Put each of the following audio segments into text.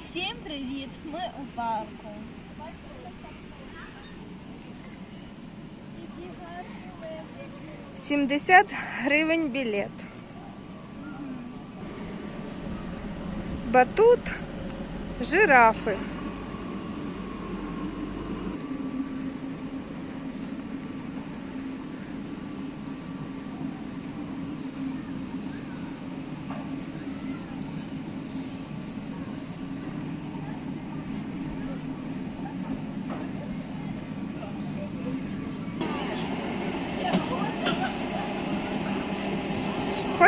Всім привіт! Ми у парку. 70 гривень білет. Батут, жирафи.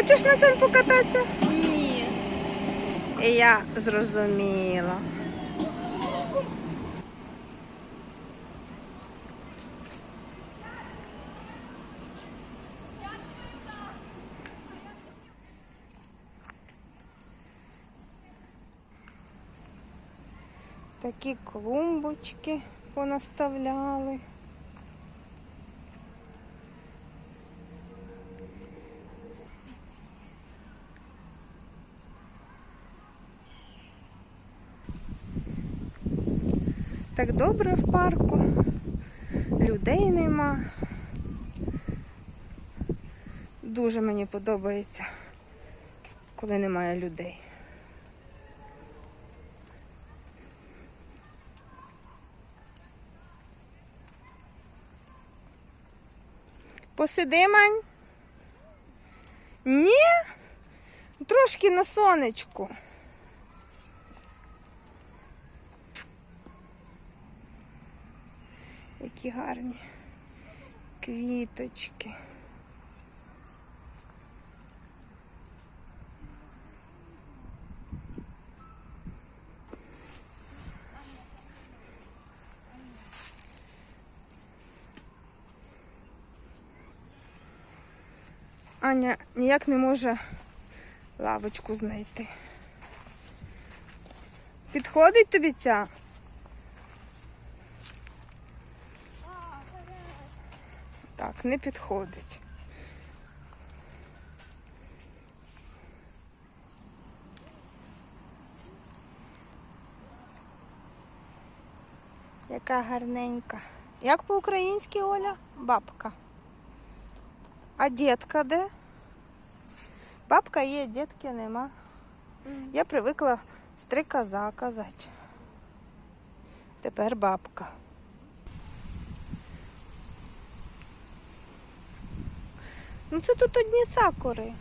Хочеш на цьому покататися? Ні. Я зрозуміла. Такі клумбочки понаставляли. Так добре в парку. Людей нема. Дуже мені подобається, коли немає людей. Посиди, Мань? Ні? Трошки на сонечку. Які гарні квіточки. Аня ніяк не може лавочку знайти. Підходить тобі ця? Так, не підходить. Яка гарненька. Як по-українськи Оля? Бабка. А дітка де? Бабка є, дітки нема. Я привикла стрикоза казати. Тепер бабка. Ну це тут одні сакури.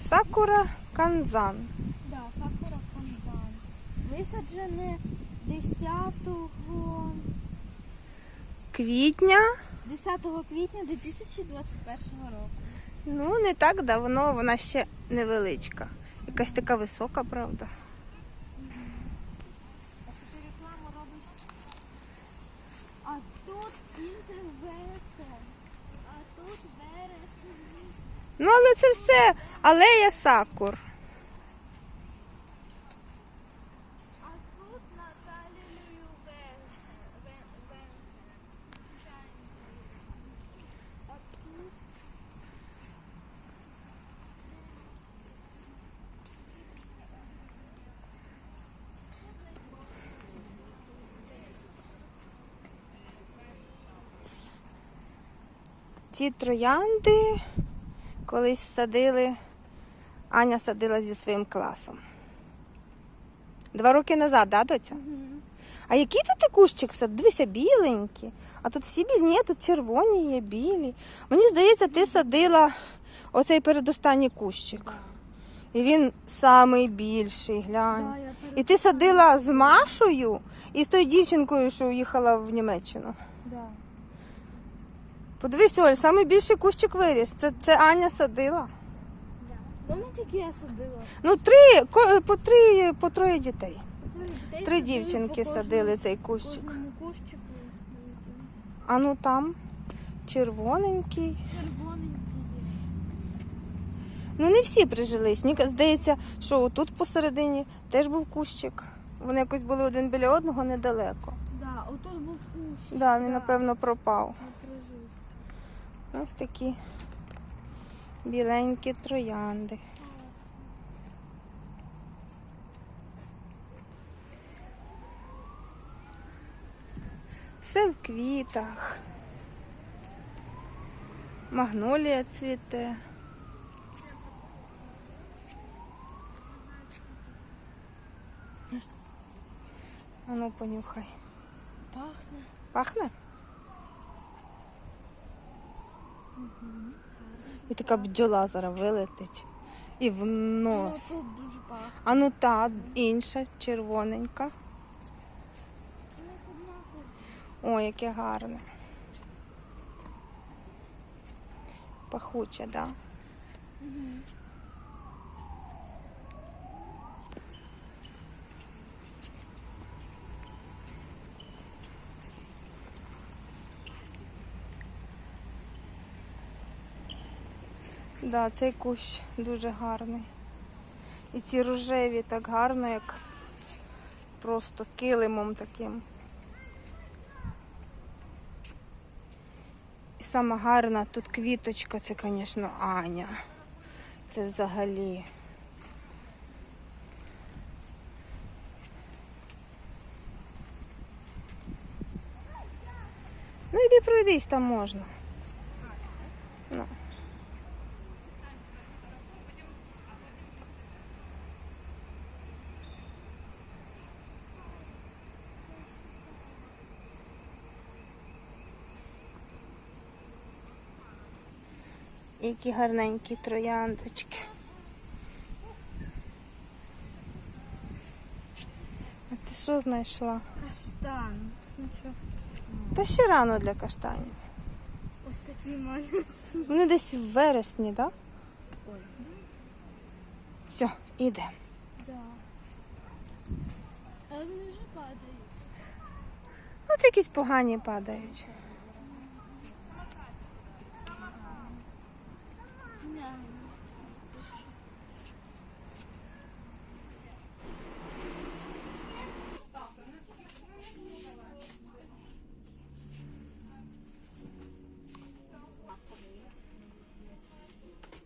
Сакура канзан. Да, сакура канзан. Висаджене 10 Квітня. 10 квітня 2021 року. Ну, не так давно, вона ще невеличка. Якась така висока, правда. А що ти рекламу робиш? А тут інтервете. Ну, але це все алея сакур. А тут Наталію Вен. Вен. Вен. А тут Ці троянди колись садили, Аня садила зі своїм класом. Два роки назад, да, доця? А який тут ти кущик сад? Дивися, біленькі. А тут всі білі, ні, тут червоні є, білі. Мені здається, ти садила оцей передостанній кущик. І він самий більший, глянь. І ти садила з Машою і з тою дівчинкою, що уїхала в Німеччину. Да. Подивись, Оль, самий більший кущик виріс. Це, це Аня садила. Ну не тільки я садила. Ну, три, ко- по три, по троє дітей. Дітей Три дівчинки садили цей кущик. Кожному кущику. А ну там червоненький. Червоненький. Ну не всі прижились. Мені здається, що отут посередині теж був кущик. Вони якось були один біля одного недалеко. Да, отут був кущик. Да, він, напевно, пропав. Прижився. Ось такі біленькі троянди. Все в квітах. Магнолія цвіте. А ну понюхай. Пахне. Пахне? І така бджола зараз вилетить. І в Ну, нос. пахне. А ну та інша, червоненька. О, яке гарне. Пахуче, так? Да? Да, цей кущ дуже гарний. І ці рожеві так гарно, як просто килимом таким. І сама гарна тут квіточка, це, звісно, Аня. Це взагалі. Ну йди пройдись, там можна. Ну. Які гарненькі трояндочки. А ти що знайшла? Каштан. Ну що? Та ще рано для каштанів. Ось такий маленький. Вони десь в вересні, так? Ой. Все, йдемо. Да. Але вони вже падають. Ну, це якісь погані падають.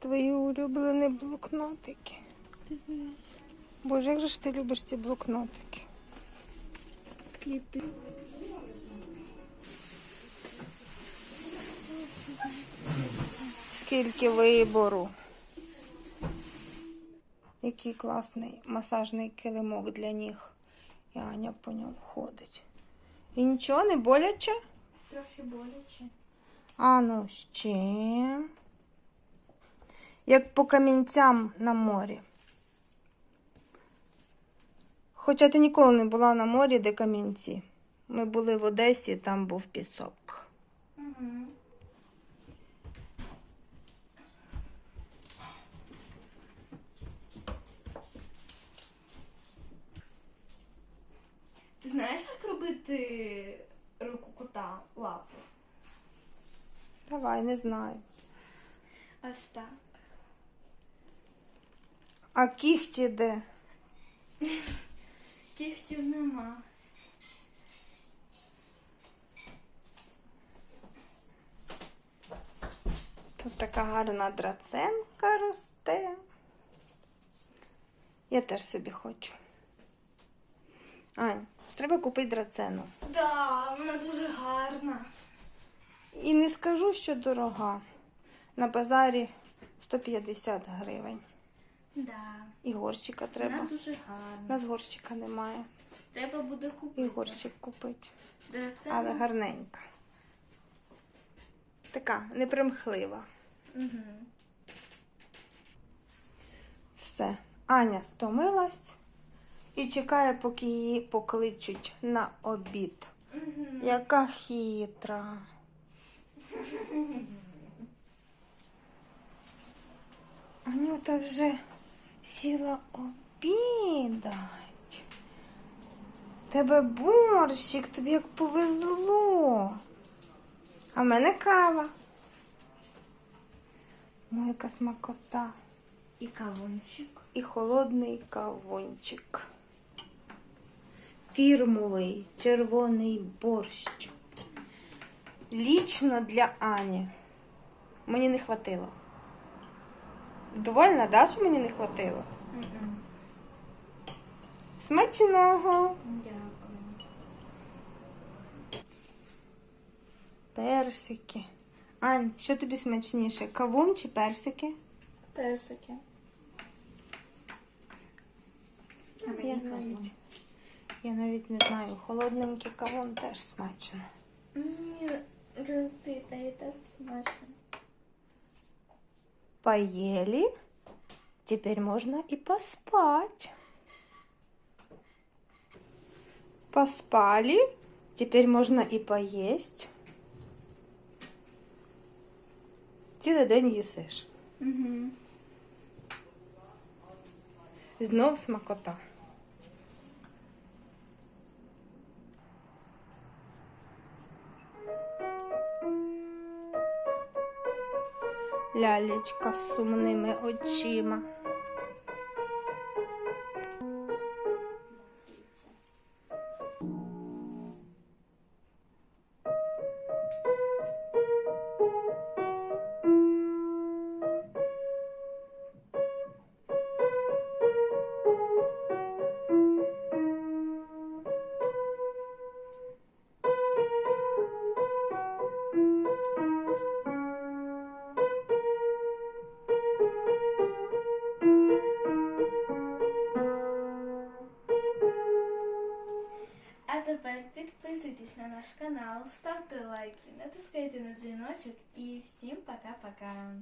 Твої улюблені блокнотики. Дивись. Боже, як же ж ти любиш ці блокнотики? Кліти. Скільки вибору. Який класний масажний килимок для ніг. І Аня по ньому ходить. І нічого не боляче? Трохи боляче. А ну ще. Як по камінцям на морі. Хоча ти ніколи не була на морі, де камінці. Ми були в Одесі, там був пісок. Угу. Ти знаєш, як робити руку кота лапу? Давай, не знаю. Ось так. А кіхті де? Кіхтів нема. Тут така гарна драценка росте. Я теж собі хочу. Ань, треба купити драцену. Да, вона дуже гарна. І не скажу, що дорога. На базарі 150 гривень. Да. І горщика Вона треба. дуже гарна. У нас горщика немає. Треба буде І купити. горщик купити. Драцену. Але гарненька. Така непримхлива. Угу. Все. Аня стомилась і чекає, поки її покличуть на обід. Угу. Яка хитра. Анюта вже сіла обідать. Тебе борщик, тобі як повезло. А в мене кава. Ну, яка смакота. І кавунчик. І холодний кавунчик. Фірмовий червоний борщ. Лічно для Ані. Мені не хватило. Довольна, да, що мені не хватило? Угу. Смачного! Дякую. персики. Ань, що тобі смачніше? Кавун чи персики? Персики. А Я навіть, я навіть не знаю. Холодненький кавун теж смачно. Ні, в і так смачно. Поели. Теперь можно и поспать. Поспали. Теперь можно і поїсть. Цілий день їсиш. Угу. Знов смакота. Лялечка з сумними очима. Канал, ставте лайки, натискайте на дзвіночок і всім пока-пока.